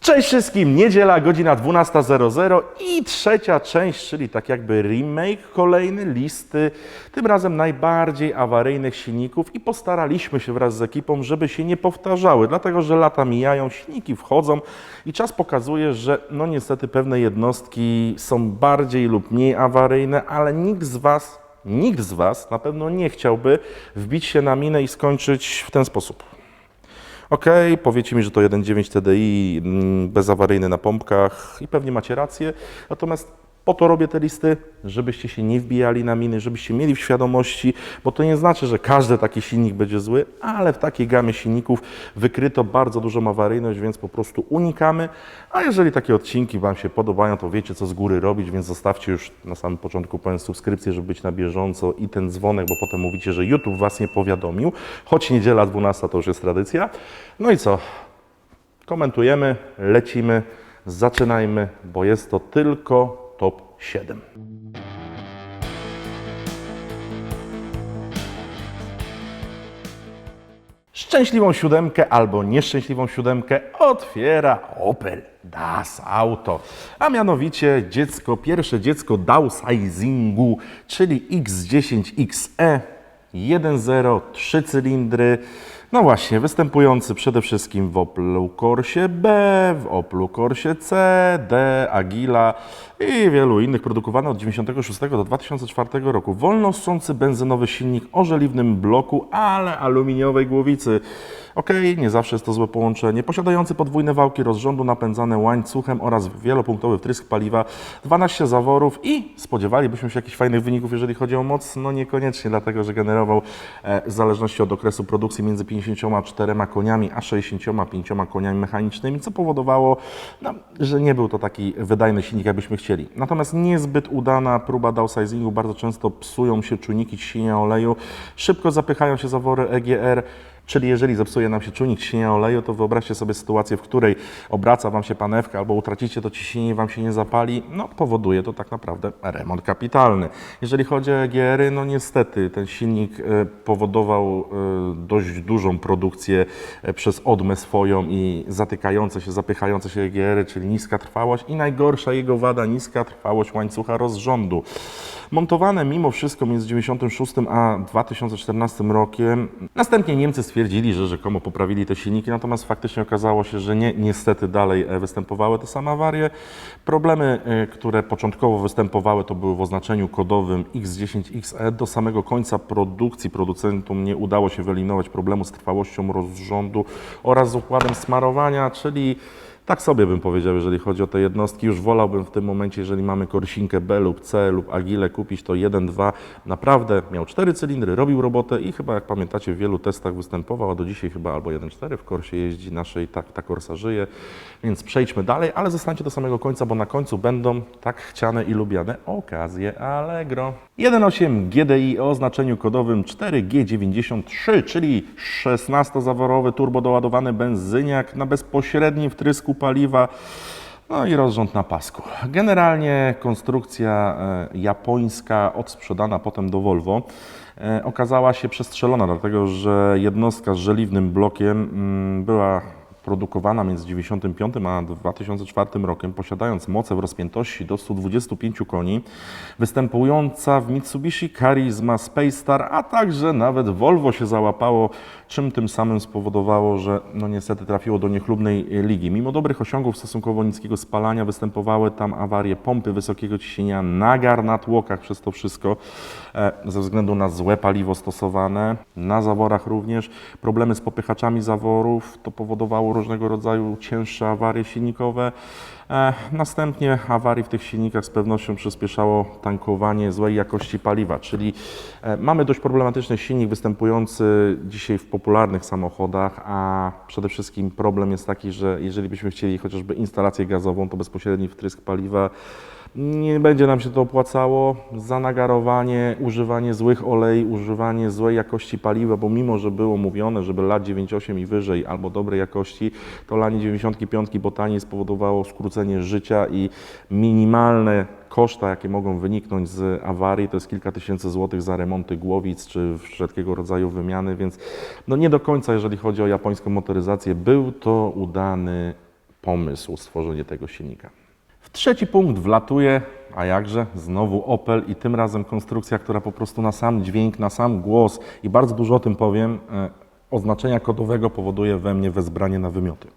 Cześć wszystkim, niedziela, godzina 12.00 i trzecia część, czyli tak jakby remake kolejny listy, tym razem najbardziej awaryjnych silników i postaraliśmy się wraz z ekipą, żeby się nie powtarzały, dlatego że lata mijają, silniki wchodzą i czas pokazuje, że no niestety pewne jednostki są bardziej lub mniej awaryjne, ale nikt z Was, nikt z Was na pewno nie chciałby wbić się na minę i skończyć w ten sposób. Ok, powiecie mi, że to 1.9 TDI mm, bezawaryjny na pompkach i pewnie macie rację. Natomiast po to robię te listy, żebyście się nie wbijali na miny, żebyście mieli w świadomości, bo to nie znaczy, że każdy taki silnik będzie zły, ale w takiej gamie silników wykryto bardzo dużą awaryjność, więc po prostu unikamy. A jeżeli takie odcinki Wam się podobają, to wiecie, co z góry robić, więc zostawcie już na samym początku powiem subskrypcję, żeby być na bieżąco i ten dzwonek, bo potem mówicie, że YouTube Was nie powiadomił, choć niedziela 12 to już jest tradycja. No i co? Komentujemy, lecimy, zaczynajmy, bo jest to tylko top 7. Szczęśliwą siódemkę albo nieszczęśliwą siódemkę otwiera Opel Das Auto, a mianowicie dziecko, pierwsze dziecko downsizingu, czyli X10XE 1.0, 3 cylindry. No właśnie, występujący przede wszystkim w Oplu Corsie B, w Oplu Corsie C, D, Agila i wielu innych, produkowany od 1996 do 2004 roku. Wolno sczący benzynowy silnik o żeliwnym bloku, ale aluminiowej głowicy. Okej, nie zawsze jest to złe połączenie. Posiadający podwójne wałki rozrządu napędzane łańcuchem oraz wielopunktowy wtrysk paliwa, 12 zaworów i spodziewalibyśmy się jakichś fajnych wyników, jeżeli chodzi o moc. No niekoniecznie, dlatego że generował e, w zależności od okresu produkcji między 54 koniami a 65 koniami mechanicznymi, co powodowało, no, że nie był to taki wydajny silnik, jakbyśmy chcieli. Natomiast niezbyt udana próba downsizingu, bardzo często psują się czujniki ciśnienia oleju, szybko zapychają się zawory EGR, Czyli jeżeli zepsuje nam się czujnik ciśnienia oleju, to wyobraźcie sobie sytuację, w której obraca Wam się panewka albo utracicie to ciśnienie Wam się nie zapali, no powoduje to tak naprawdę remont kapitalny. Jeżeli chodzi o EGR-y, no niestety ten silnik e, powodował e, dość dużą produkcję e, przez odmę swoją i zatykające się, zapychające się EGR-y, czyli niska trwałość i najgorsza jego wada, niska trwałość łańcucha rozrządu. Montowane mimo wszystko między 96 a 2014 rokiem. Następnie Niemcy stwierdzili, że rzekomo poprawili te silniki, natomiast faktycznie okazało się, że nie, niestety dalej e, występowały te same awarie. Problemy, e, które początkowo występowały, to były w oznaczeniu kodowym X10XE. Do samego końca produkcji producentom nie udało się wyeliminować problemu z trwałością rozrządu oraz z układem smarowania, czyli tak sobie bym powiedział, jeżeli chodzi o te jednostki. Już wolałbym w tym momencie, jeżeli mamy korsinkę B lub C lub Agile kupić to 1.2. Naprawdę miał cztery cylindry, robił robotę i chyba jak pamiętacie w wielu testach występował, a do dzisiaj chyba albo 1.4 w Korsie jeździ naszej, tak ta Korsa żyje. Więc przejdźmy dalej, ale zostańcie do samego końca, bo na końcu będą tak chciane i lubiane okazje Allegro. 1.8 GDI o oznaczeniu kodowym 4G93, czyli 16-zaworowy turbodoładowany benzyniak na bezpośrednim wtrysku paliwa. No i rozrząd na pasku. Generalnie konstrukcja e, japońska, odsprzedana potem do Volvo, e, okazała się przestrzelona, dlatego że jednostka z żeliwnym blokiem mm, była produkowana między 1995 a 2004 rokiem, posiadając moce w rozpiętości do 125 koni, występująca w Mitsubishi Charisma Space Star, a także nawet Volvo się załapało, czym tym samym spowodowało, że no niestety trafiło do niechlubnej ligi. Mimo dobrych osiągów stosunkowo niskiego spalania występowały tam awarie pompy wysokiego ciśnienia, nagar na tłokach przez to wszystko, e, ze względu na złe paliwo stosowane, na zaworach również, problemy z popychaczami zaworów, to powodowało różnego rodzaju cięższe awarie silnikowe. E, Następnie awarii w tych silnikach z pewnością przyspieszało tankowanie złej jakości paliwa, czyli e, mamy dość problematyczny silnik występujący dzisiaj w popularnych samochodach, a przede wszystkim problem jest taki, że jeżeli byśmy chcieli chociażby instalację gazową, to bezpośredni wtrysk paliwa nie będzie nam się to opłacało. Zanagarowanie, używanie złych olei, używanie złej jakości paliwa, bo mimo, że było mówione, żeby lat 98 i wyżej albo dobrej jakości, to lanie 95 bo taniej spowodowało skrócenie życia i minimalne koszta, jakie mogą wyniknąć z awarii, to jest kilka tysięcy złotych za remonty głowic czy wszelkiego rodzaju wymiany, więc no nie do końca, jeżeli chodzi o japońską motoryzację, był to udany pomysł stworzenie tego silnika. Trzeci punkt wlatuje, a jakże, znowu Opel i tym razem konstrukcja, która po prostu na sam dźwięk, na sam głos i bardzo dużo o tym powiem, e, oznaczenia kodowego powoduje we mnie wezbranie na wymioty.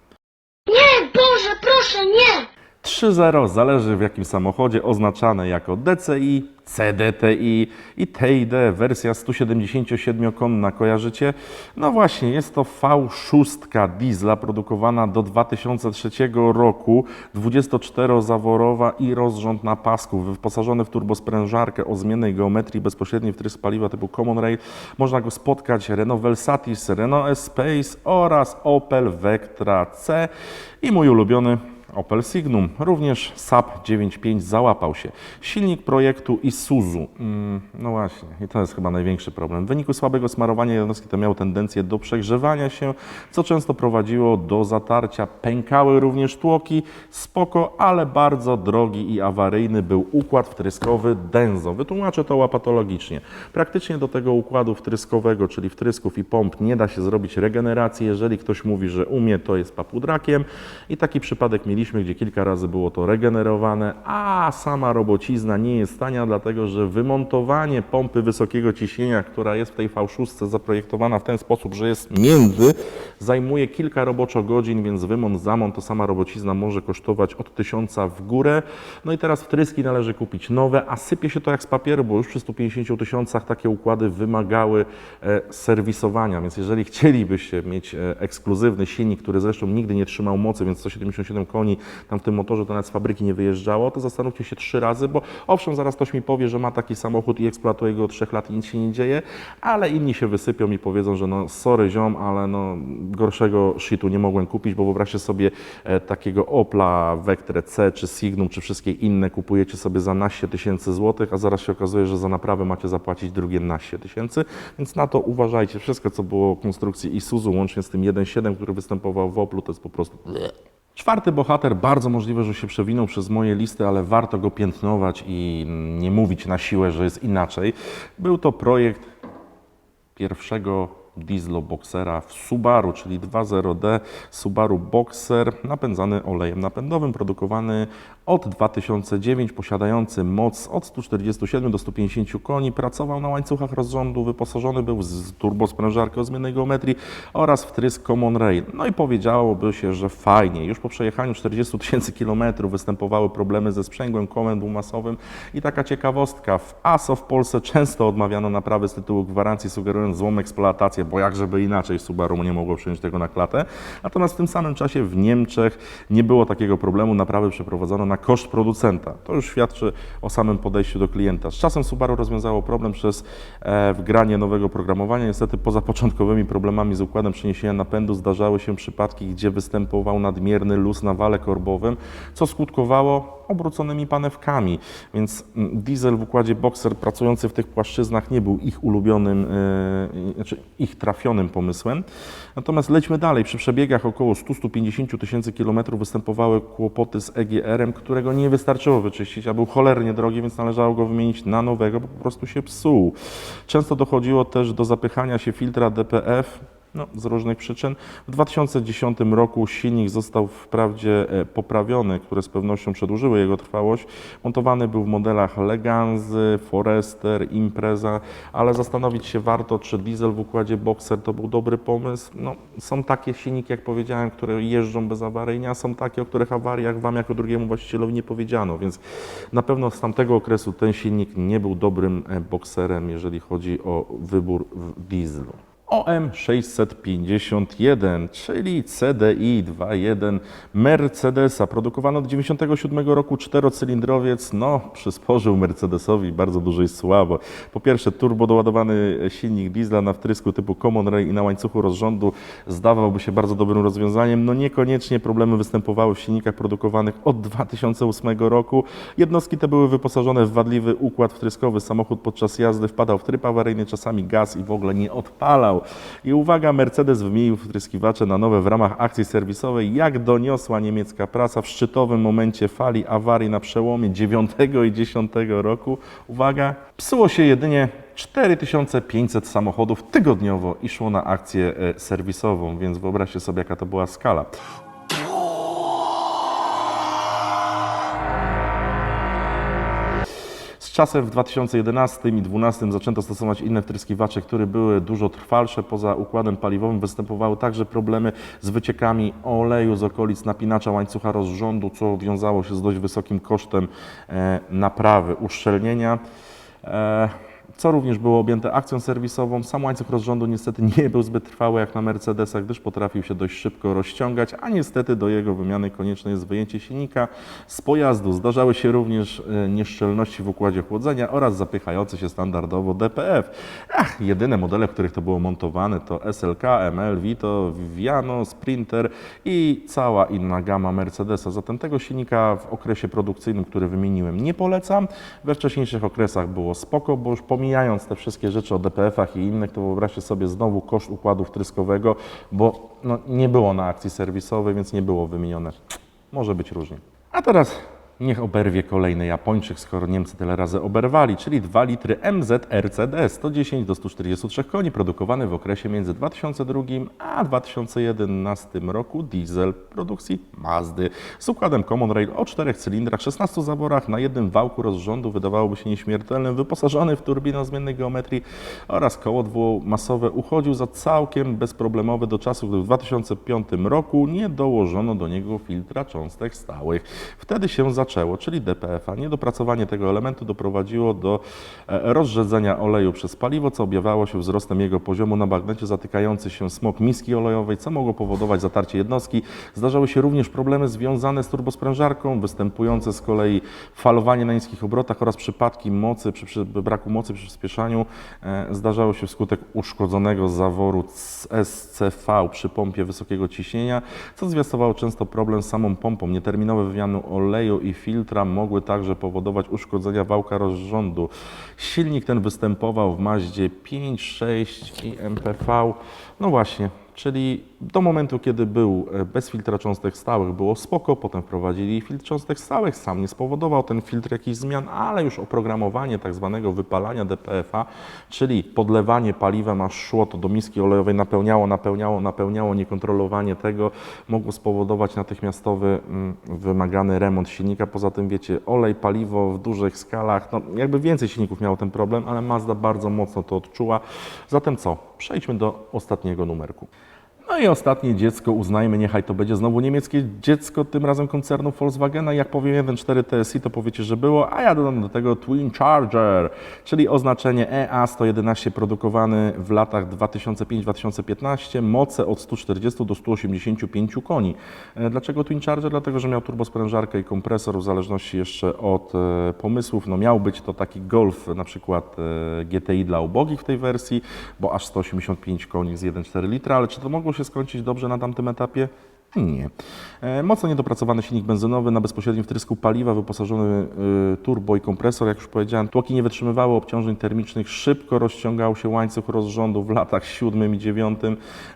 Nie, Boże, proszę, nie! 3.0 zależy w jakim samochodzie, oznaczane jako DCI, CDTI i TID, wersja 177-konna, kojarzycie? No właśnie, jest to V6 diesla produkowana do 2003 roku, 24-zaworowa i rozrząd na pasku, wyposażony w turbosprężarkę o zmiennej geometrii, bezpośredni wtrysk paliwa typu Common Rail. Można go spotkać Renault Velsatis, Renault Espace oraz Opel Vectra C i mój ulubiony Opel Signum, również SAP 9.5 załapał się. Silnik projektu Isuzu. Mm, no właśnie, i to jest chyba największy problem. W wyniku słabego smarowania jednostki te miały tendencję do przegrzewania się, co często prowadziło do zatarcia. Pękały również tłoki. Spoko, ale bardzo drogi i awaryjny był układ wtryskowy Denso. Wytłumaczę to łapatologicznie. Praktycznie do tego układu wtryskowego, czyli wtrysków i pomp, nie da się zrobić regeneracji. Jeżeli ktoś mówi, że umie, to jest papudrakiem. I taki przypadek mieliśmy, gdzie kilka razy było to regenerowane, a sama robocizna nie jest tania, dlatego że wymontowanie pompy wysokiego ciśnienia, która jest w tej V6 zaprojektowana w ten sposób, że jest między, zajmuje kilka roboczo godzin, więc wymont, zamont, to sama robocizna może kosztować od 1000 w górę. No i teraz wtryski należy kupić nowe, a sypie się to jak z papieru, bo już przy 150 tysiącach takie układy wymagały e, serwisowania, więc jeżeli chcielibyście mieć e, ekskluzywny silnik, który zresztą nigdy nie trzymał mocy, więc 177 koni tam w tym motorze to nawet z fabryki nie wyjeżdżało, to zastanówcie się trzy razy, bo owszem, zaraz ktoś mi powie, że ma taki samochód i eksploatuje go od trzech lat i nic się nie dzieje, ale inni się wysypią i powiedzą, że no sorry ziom, ale no gorszego shitu nie mogłem kupić, bo wyobraźcie sobie e, takiego Opla Vectra C czy Signum czy wszystkie inne kupujecie sobie za naście tysięcy złotych, a zaraz się okazuje, że za naprawę macie zapłacić drugie naście tysięcy, więc na to uważajcie. Wszystko, co było konstrukcji Isuzu, łącznie z tym 1.7, który występował w Oplu, to jest po prostu... Czwarty bohater, bardzo możliwe, że się przewinął przez moje listy, ale warto go piętnować i nie mówić na siłę, że jest inaczej. Był to projekt pierwszego dieslo boxera w Subaru, czyli 2.0D Subaru Boxer napędzany olejem napędowym, produkowany od 2009, posiadający moc od 147 do 150 koni, pracował na łańcuchach rozrządu, wyposażony był z turbosprężarkę o zmiennej geometrii oraz wtrysk Common Rail. No i powiedziałoby się, że fajnie. Już po przejechaniu 40 tysięcy kilometrów występowały problemy ze sprzęgłem, kołem dwumasowym i taka ciekawostka, w ASO w Polsce często odmawiano naprawy z tytułu gwarancji, sugerując złą eksploatację, bo jak żeby inaczej Subaru nie mogło przyjąć tego na klatę. Natomiast w tym samym czasie w Niemczech nie było takiego problemu, naprawy przeprowadzono na koszt producenta. To już świadczy o samym podejściu do klienta. Z czasem Subaru rozwiązało problem przez e, wgranie nowego programowania. Niestety poza początkowymi problemami z układem przeniesienia napędu zdarzały się przypadki, gdzie występował nadmierny luz na wale korbowym, co skutkowało obróconymi panewkami. Więc mm, diesel w układzie Boxer pracujący w tych płaszczyznach nie był ich ulubionym, e, znaczy ich trafionym pomysłem. Natomiast lećmy dalej. Przy przebiegach około 100-150 tysięcy kilometrów występowały kłopoty z EGR-em, którego nie wystarczyło wyczyścić, a był cholernie drogi, więc należało go wymienić na nowego, bo po prostu się psuł. Często dochodziło też do zapychania się filtra DPF, no, z różnych przyczyn. W 2010 roku silnik został wprawdzie e, poprawiony, które z pewnością przedłużyły jego trwałość. Montowany był w modelach Legansy, Forester, Impreza, ale zastanowić się warto, czy diesel w układzie Boxer to był dobry pomysł. No, są takie silniki, jak powiedziałem, które jeżdżą bezawaryjnie, a są takie, o których awariach Wam jako drugiemu właścicielowi nie powiedziano, więc na pewno z tamtego okresu ten silnik nie był dobrym e, Boxerem, jeżeli chodzi o wybór w dieslu. OM 651, czyli CDI 2.1 Mercedesa, produkowany od 97 roku czterocylindrowiec, no przysporzył Mercedesowi bardzo dużej sławy. Po pierwsze turbo doładowany silnik diesla na wtrysku typu Common Rail i na łańcuchu rozrządu zdawałby się bardzo dobrym rozwiązaniem, no niekoniecznie problemy występowały w silnikach produkowanych od 2008 roku. Jednostki te były wyposażone w wadliwy układ wtryskowy, samochód podczas jazdy wpadał w tryb awaryjny, czasami gaz i w ogóle nie odpalał. I uwaga, Mercedes wymienił wtryskiwacze na nowe w ramach akcji serwisowej, jak doniosła niemiecka prasa w szczytowym momencie fali awarii na przełomie 9 i 10 roku. Uwaga, psuło się jedynie 4500 samochodów tygodniowo i szło na akcję e, serwisową, więc wyobraźcie sobie, jaka to była skala. Czasem w 2011 i 2012 zaczęto stosować inne wtryskiwacze, które były dużo trwalsze. Poza układem paliwowym występowały także problemy z wyciekami oleju z okolic napinacza łańcucha rozrządu, co wiązało się z dość wysokim kosztem e, naprawy, uszczelnienia. Co również było objęte akcją serwisową. Sam łańcuch rozrządu niestety nie był zbyt trwały jak na Mercedesach, gdyż potrafił się dość szybko rozciągać, a niestety do jego wymiany konieczne jest wyjęcie silnika z pojazdu. Zdarzały się również e, nieszczelności w układzie chłodzenia oraz zapychający się standardowo DPF. Ach, jedyne modele, w których to było montowane to SLK, ML, Vito, Viano, Sprinter i cała inna gama Mercedesa. Zatem tego silnika w okresie produkcyjnym, który wymieniłem, nie polecam. We wcześniejszych okresach było spoko, bo już pomijając te wszystkie rzeczy o DPF-ach i innych, to wyobraźcie sobie znowu koszt układu wtryskowego, bo no, nie było na akcji serwisowej, więc nie było wymienione. Może być różnie. A teraz niech oberwie kolejny Japończyk, skoro Niemcy tyle razy oberwali, czyli 2 litry MZRCD 110 do 143 koni, produkowany w okresie między 2002 a 2011 roku diesel produkcji Mazdy z układem Common Rail o czterech cylindrach, 16 zaworach na jednym wałku rozrządu, wydawałoby się nieśmiertelnym, wyposażony w turbinę zmiennej geometrii oraz koło dwumasowe uchodził za całkiem bezproblemowy do czasu, gdy w 2005 roku nie dołożono do niego filtra cząstek stałych. Wtedy się zaczęło, czyli DPF-a. Niedopracowanie tego elementu doprowadziło do e, rozrzedzenia oleju przez paliwo, co objawiało się wzrostem jego poziomu na bagnecie, zatykający się smok miski olejowej, co mogło powodować zatarcie jednostki. Zdarzały się również problemy związane z turbosprężarką, występujące z kolei falowanie na niskich obrotach oraz przypadki mocy, przy, przy braku mocy przy przyspieszaniu e, zdarzało się wskutek uszkodzonego zaworu SCV przy pompie wysokiego ciśnienia, co zwiastowało często problem z samą pompą. Nieterminowe wymiany oleju i filtra mogły także powodować uszkodzenia wałka rozrządu. Silnik ten występował w Maździe 5, 6 i MPV. No właśnie, czyli do momentu, kiedy był e, bez filtra cząstek stałych, było spoko, potem wprowadzili filtr cząstek stałych, sam nie spowodował ten filtr jakichś zmian, ale już oprogramowanie tak zwanego wypalania DPF-a, czyli podlewanie paliwem, aż szło to do miski olejowej, napełniało, napełniało, napełniało, niekontrolowanie tego mogło spowodować natychmiastowy mm, wymagany remont silnika. Poza tym, wiecie, olej, paliwo w dużych skalach, no jakby więcej silników miało ten problem, ale Mazda bardzo mocno to odczuła. Zatem co? Przejdźmy do ostatniego numerku. No i ostatnie dziecko, uznajmy, niechaj to będzie znowu niemieckie dziecko, tym razem koncernu Volkswagena. Jak powiem 1.4 TSI, to powiecie, że było, a ja dodam do tego Twin Charger, czyli oznaczenie E EA111 produkowany w latach 2005-2015, moce od 140 do 185 koni. E, Dlaczego Twin Charger? Dlatego, że miał turbosprężarkę i kompresor, w zależności jeszcze od e, pomysłów. No miał być to taki Golf, na przykład e, GTI dla ubogich w tej wersji, bo aż 185 koni z 1,4 litra, ale czy to mogło się skończyć dobrze na tamtym etapie? Nie. E, Mocno niedopracowany silnik benzynowy na bezpośrednim wtrysku paliwa, wyposażony y, turbo i kompresor, jak już powiedziałem. Tłoki nie wytrzymywały obciążeń termicznych, szybko rozciągał się łańcuch rozrządu w latach 7 i 9.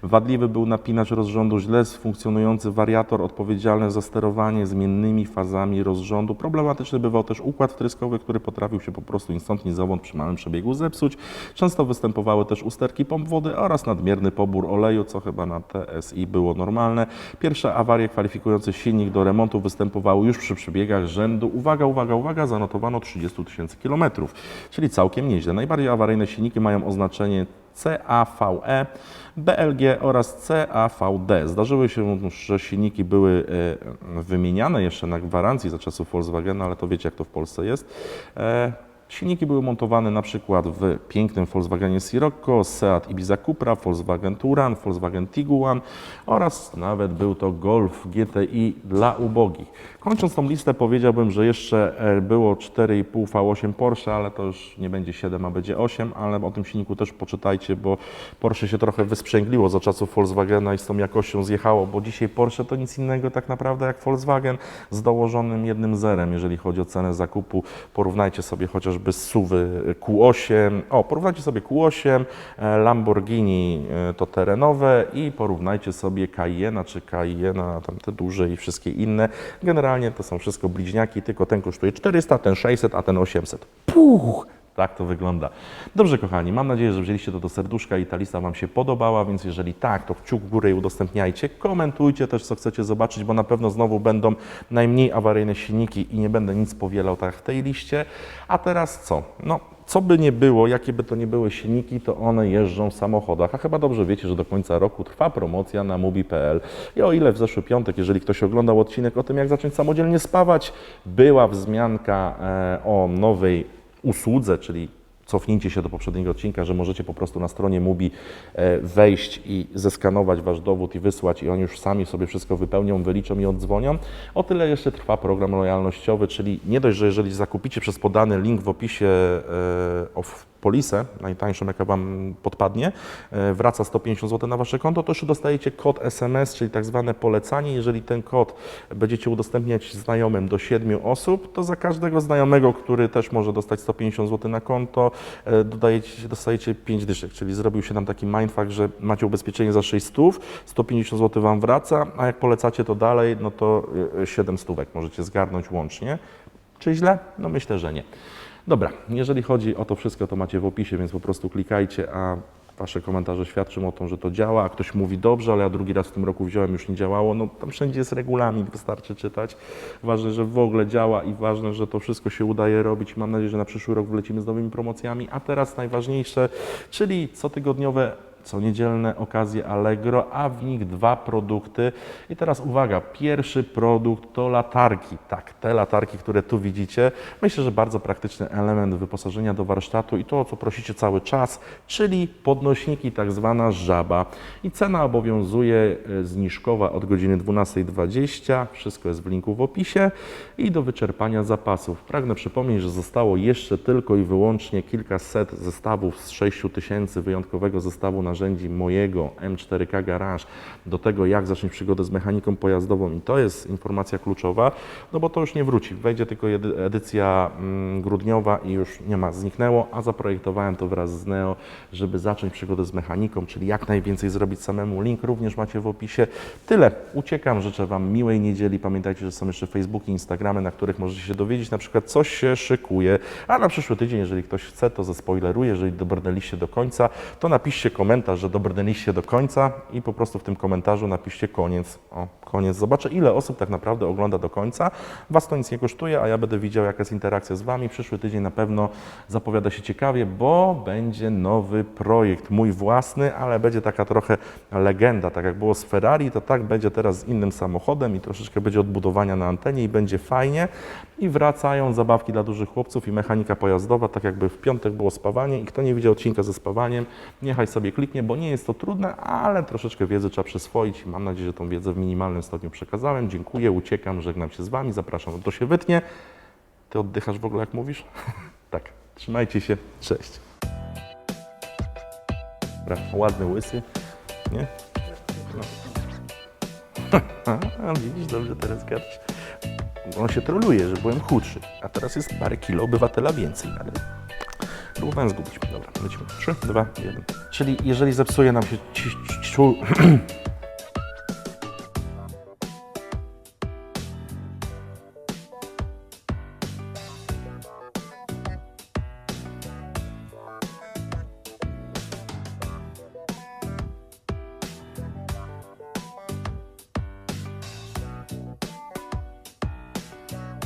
Wadliwy był napinacz rozrządu, źle funkcjonujący wariator odpowiedzialny za sterowanie zmiennymi fazami rozrządu. Problematyczny bywał też układ wtryskowy, który potrafił się po prostu ni stąd, ni zowąd przy małym przebiegu zepsuć. Często występowały też usterki pomp wody oraz nadmierny pobór oleju, co chyba na TSI było normalne. Pierwsze awarie kwalifikujące silnik do remontu występowały już przy przebiegach rzędu, uwaga, uwaga, uwaga, zanotowano 30 tysięcy kilometrów, czyli całkiem nieźle. Najbardziej awaryjne silniki mają oznaczenie CAVE, BLG oraz CAVD. Zdarzyły się, że silniki były e, wymieniane jeszcze na gwarancji za czasów Volkswagena, ale to wiecie jak to w Polsce jest. Silniki były montowane na przykład w pięknym Volkswagenie Sirocco, Seat Ibiza Cupra, Volkswagen Touran, Volkswagen Tiguan oraz nawet był to Golf GTI dla ubogich. Kończąc tą listę powiedziałbym, że jeszcze e, było 4,5 V8 Porsche, ale to już nie będzie 7, a będzie 8, ale o tym silniku też poczytajcie, bo Porsche się trochę wysprzęgliło za czasów Volkswagena i z tą jakością zjechało, bo dzisiaj Porsche to nic innego tak naprawdę jak Volkswagen z dołożonym jednym zerem, jeżeli chodzi o cenę zakupu. Porównajcie sobie chociażby SUVy Q8, o porównajcie sobie Q8, e, Lamborghini e, to terenowe i porównajcie sobie Cayenne czy Cayenne, tam te duże i wszystkie inne. Generalnie to są wszystko bliźniaki, tylko ten kosztuje 400, ten 600, a ten 800. Puch! Tak to wygląda. Dobrze, kochani, mam nadzieję, że wzięliście to do serduszka i ta lista Wam się podobała, więc jeżeli tak, to kciuk w górę i udostępniajcie. Komentujcie też, co chcecie zobaczyć, bo na pewno znowu będą najmniej awaryjne silniki i nie będę nic powielał tak w tej liście. A teraz co? No, co by nie było, jakie by to nie były silniki, to one jeżdżą w samochodach. A chyba dobrze wiecie, że do końca roku trwa promocja na mubi.pl. I o ile w zeszły piątek, jeżeli ktoś oglądał odcinek o tym, jak zacząć samodzielnie spawać, była wzmianka e, o nowej usłudze, czyli cofnijcie się do poprzedniego odcinka, że możecie po prostu na stronie Mubi e, wejść i zeskanować wasz dowód i wysłać i oni już sami sobie wszystko wypełnią, wyliczą i oddzwonią. O tyle jeszcze trwa program lojalnościowy, czyli nie dość, że jeżeli zakupicie przez podany link w opisie e, of polisę, najtańszą jaka Wam podpadnie, e, wraca 150 zł na Wasze konto, to jeszcze dostajecie kod SMS, czyli tak zwane polecanie. Jeżeli ten kod będziecie udostępniać znajomym do 7 osób, to za każdego znajomego, który też może dostać 150 zł na konto, e, dodajecie, dostajecie 5 dyszek, czyli zrobił się nam taki mindfuck, że macie ubezpieczenie za 6 stów, 150 zł Wam wraca, a jak polecacie to dalej, no to e, 7 stówek możecie zgarnąć łącznie. Czy źle? No myślę, że nie. Dobra, jeżeli chodzi o to wszystko, to macie w opisie, więc po prostu klikajcie, a Wasze komentarze świadczą o tym, że to działa, a ktoś mówi dobrze, ale ja drugi raz w tym roku wziąłem, już nie działało, no tam wszędzie jest regulamin, wystarczy czytać. Ważne, że w ogóle działa i ważne, że to wszystko się udaje robić. Mam nadzieję, że na przyszły rok wlecimy z nowymi promocjami, a teraz najważniejsze, czyli cotygodniowe co niedzielne okazje Allegro, a w nich dwa produkty. I teraz uwaga, pierwszy produkt to latarki. Tak, te latarki, które tu widzicie. Myślę, że bardzo praktyczny element wyposażenia do warsztatu i to, o co prosicie cały czas, czyli podnośniki, tak zwana żaba. I cena obowiązuje e, zniżkowa od godziny 12.20. Wszystko jest w linku w opisie i do wyczerpania zapasów. Pragnę przypomnieć, że zostało jeszcze tylko i wyłącznie kilkaset zestawów z 6000 wyjątkowego zestawu narzędzi mojego M4K Garage do tego, jak zacząć przygodę z mechaniką pojazdową i to jest informacja kluczowa, no bo to już nie wróci. Wejdzie tylko edycja mm, grudniowa i już nie ma, zniknęło, a zaprojektowałem to wraz z Neo, żeby zacząć przygodę z mechaniką, czyli jak najwięcej zrobić samemu. Link również macie w opisie. Tyle. Uciekam, życzę Wam miłej niedzieli. Pamiętajcie, że są jeszcze Facebooki, Instagramy, na których możecie się dowiedzieć, na przykład coś się szykuje, a na przyszły tydzień, jeżeli ktoś chce, to zespoileruję, jeżeli dobrnęliście do końca, to napiszcie komentarz, że dobrnęliście do końca i po prostu w tym komentarzu napiszcie koniec. O, koniec. Zobaczę, ile osób tak naprawdę ogląda do końca. Was to nic nie kosztuje, a ja będę widział, jaka jest interakcja z Wami. Przyszły tydzień na pewno zapowiada się ciekawie, bo będzie nowy projekt, mój własny, ale będzie taka trochę legenda. Tak jak było z Ferrari, to tak będzie teraz z innym samochodem i troszeczkę będzie odbudowania na antenie i będzie fajnie. I wracają zabawki dla dużych chłopców i mechanika pojazdowa, tak jakby w piątek było spawanie i kto nie widział odcinka ze spawaniem, niechaj sobie kliknie, bo nie jest to trudne, ale troszeczkę wiedzy trzeba przyswoić. Mam nadzieję, że tą wiedzę w minimalnym stopniu przekazałem. Dziękuję, uciekam, żegnam się z Wami, zapraszam, to się wytnie. Ty oddychasz w ogóle, jak mówisz? tak, trzymajcie się, cześć. Dobra, ładny łysy, nie? No. A, widzisz, dobrze teraz gadasz. On się troluje, że byłem chudszy, a teraz jest parę kilo obywatela więcej, ale próbowałem zgubić. Dobra, lecimy. 3, 2, 1. Czyli jeżeli zepsuje nam się